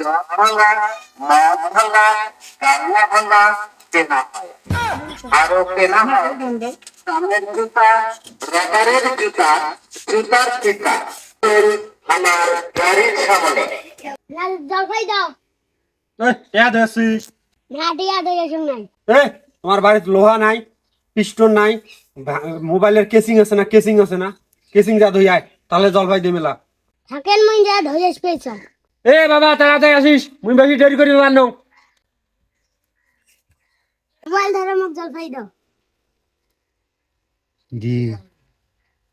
জল ভাঙা মদ ভাঙা কান্না ভাঙা কেনা হয় আরও কেনা হয় সামনের জুতা রবারের জুতা জুতার ফিতা আমার গাড়ির সামনে লাল জলপাই দাও নাই তোমার বাড়িতে লোহা নাই পিস্টন নাই মোবাইলের কেসিং আছে না কেসিং আছে না? কেসিং যা ধুই আয় তাহলে জলপাই দিয়ে মেলা। থাকেন মন যা ধরে পেয়েছ এ বাবা তাড়াতাড়ি আসিস। মুই বেশি দেরি করি না মোবাইল ধরে মোক জলপাই দাও। দি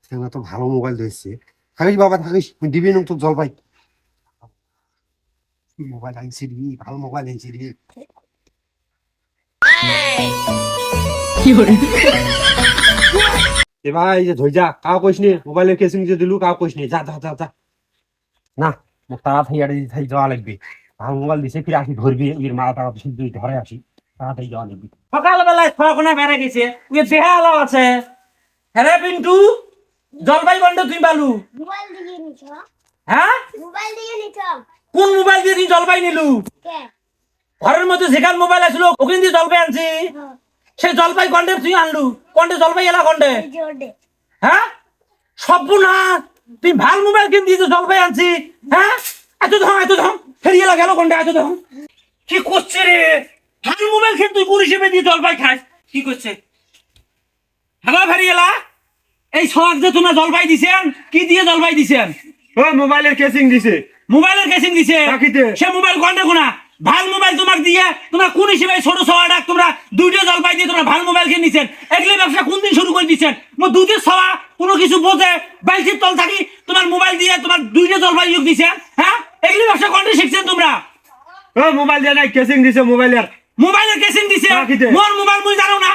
সেনা তো ভালো মোবাইল ধরছে। থাকিস বাবা থাকিস। মুই দিবি না তোর জলপাই। মোবাইল আনছি রে ভালো মোবাইল আনছি রে। এ ভাই যে ধই যা কাউ কইস নি? মোবাইলের কেসিং যে দিলু কাউ কইস নি? যা যা যা যা। না। তাড়াতাড়ি আড়ে থাই যাওয়া লাগবে। ভালো মোবাইল দিছে ফিরে আসি ধরবি এর মা তারা তুই ধরে আসি। তাড়াতাড়ি যাওয়া লাগবে। সকালবেলায় খড়কোনা বেড়ে গেছে দেহা আলো আছে। হ্যাঁ পিন্টু জলপাই বন্ধ তুই বালু। মোবাইল দিয়ে নিছ। হ্যাঁ? মোবাইল দিয়ে নিছ। কোন মোবাইল দিয়ে তুই জলপাই নিলু? ঘরের মধ্যে যেখান মোবাইল আসলো ওখান দিয়ে জলপাই আনছি। সে জলপাই কন্ডে তুই আনলু। কন্ডে জলপাই এলা কন্ডে জোরে হ্যাঁ? সব্য না তুই ভালো মোবাইল কিন দিয়ে জলপাই আনছি। হ্যাঁ? এত ধম এত ধম। ফেরিয়ে এলা গেল কন্ডে এত ধম। কি করছে রে? ভালো মোবাইল কিন তুই কুড়ি হিসেবে দিয়ে জলপাই খাস। কি করছে? হ্যালো ফেরিয়ে এলা। এই সব যে তোমরা জলপাই দিছেন কি দিয়ে জলপাই দিছেন? ও মোবাইলের কেসিং দিছে। মোবাইলের কেসিং দিছে। রাখিতে। সে মোবাইল কন্ডে কোনা? ভালো মোবাইল তোমাকে দিয়ে তোমরা কোন হিসেবে ছোট ডাক তোমরা দুইটা জলপাই দিয়ে তোমরা ভালো মোবাইল কিনে নিছেন? এগুলি ব্যবসা কোন দিন শুরু করে দিচ্ছেন মো দুধের সওয়া কোনো কিছু বোঝে বাইশের তল থাকি তোমার মোবাইল দিয়ে তোমার দুইটা তল যোগ দিছে হ্যাঁ? এগুলি ব্যবসা কন্ট্রি শিখছেন তোমরা? ও মোবাইল দিয়ে নাই কেসিং দিছে মোবাইল মোবাইলের মোবাইলের কেসিং দিছে। রাখিতে। মোর মোবাইল মুই জানো না।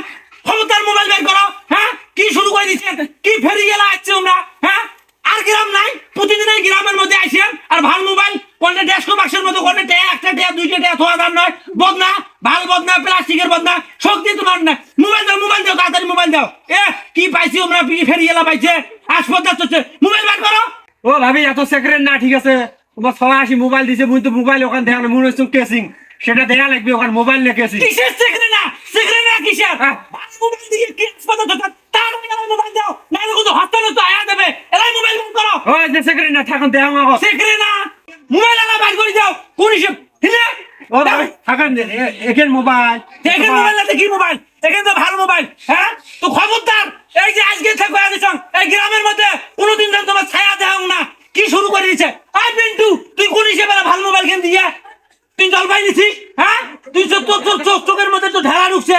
ক্ষমতার মোবাইল বের করো হ্যাঁ? কি শুরু করে দিছে? কি ফেরি গেলা আসছে তোমরা হ্যাঁ আর গ্রাম নাই প্রতিদিন এই গ্রামের মধ্যে আসেন আর ভালো মোবাইল কোনটা ডেস্কো বাক্সের মতো কোনটা টে একটা দুইটা দাম নয় বদনা ভালো বদনা প্লাস্টিকের বদনা শক্তি তোমার না মোবাইল দাও মোবাইল দাও তাড়াতাড়ি মোবাইল দাও। এ কি পাইছি আমরা ফেরি গেলা পাইছে হাসপাতাল চলছে মোবাইল বের করো। ও ভাবি এত সেক্রেট না ঠিক আছে। তোমার সবাই আসি মোবাইল দিছে মুই তো মোবাইল ওখান দেখা মনে হচ্ছে কেসিং সেটা দেখা লাগবে ওখানে মোবাইল নিয়ে কেসিং কিসের সেক্রেট না? সেক্রেট না কিসের? হ্যাঁ। মোবাইল দিয়ে কি চলছে তাড়াতাড়ি মোবাইল দাও নাহলে কিন্তু হাসপাতালে তো আয়া দেবে। এলাই মোবাইল বের করো। ও যে সেক্রেট না থাকুন দেখা মোবাইল আলা বাইর করে দাও। কোন হিসেব হিলে ও ভাবি থাকুন এখান মোবাইল মোবাইল না কি মোবাইল? দেখেন তো ভালো মোবাইল হ্যাঁ? তো খবরদার এই যে আজকে থেকে আদিসং এই গ্রামের মধ্যে কোনোদিন যেন তোমার ছায়া দেও না। কি শুরু করে দিয়েছে? আই পিন্টু তুই কোন হিসেবে ভালো মোবাইল কিন দিয়ে তুই জল পাই হ্যাঁ? তুই তো তোর তোর চোখ চোখের মধ্যে তো ঢেলা ঢুকছে।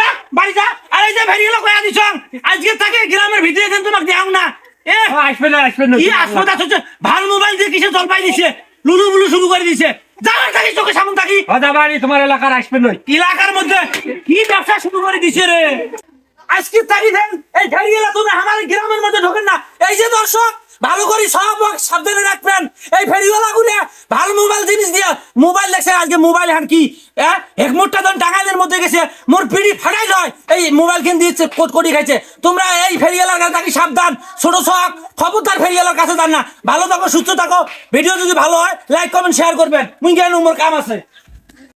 দেখ বাড়ি যা। আর এই যে ভেরিয়ে কয়া দিছং আজকে থেকে গ্রামের ভিতরে কিন্তু তোমাকে দেও না। এ আসবে না আসবে না কি হাসপাতাল ভালো মোবাইল দিয়ে কিসে জল পাই দিছে? লুলু বুলু শুরু করে দিছে। যাওয়ার থাকি চোখে সামন থাকি। ও তোমার এলাকার আসবে নই। এলাকার মধ্যে কি ব্যবসা শুরু করে দিছে রে? আজকে তারি দেন এই ফেরিয়েলা তুমি আমার গ্রামের মধ্যে ঢোকেন না। এই যে দর্শক ভালো করে সব সাবধানে রাখবেন। এই ফেরিওয়ালা গুলে ভালো মোবাইল জিনিস দিয়ে মোবাইল দেখছে আজকে মোবাইল হান কি? হ্যাঁ? এক মুঠটা ধন টাঙ্গাইলের মধ্যে গেছে, মোর পিড়ি ফাটাই লয়। এই মোবাইল কিন দিয়েছে, কোট কোটি খাইছে। তোমরা এই ফেরিয়ালার কাছে থাকি সাবধান। ছোট শখ খবরদার ফেরিয়ালার কাছে যান না। ভালো থাকো, সুস্থ থাকো। ভিডিও যদি ভালো হয় লাইক কমেন্ট শেয়ার করবেন। মুই জ্ঞান মোর কাম আছে।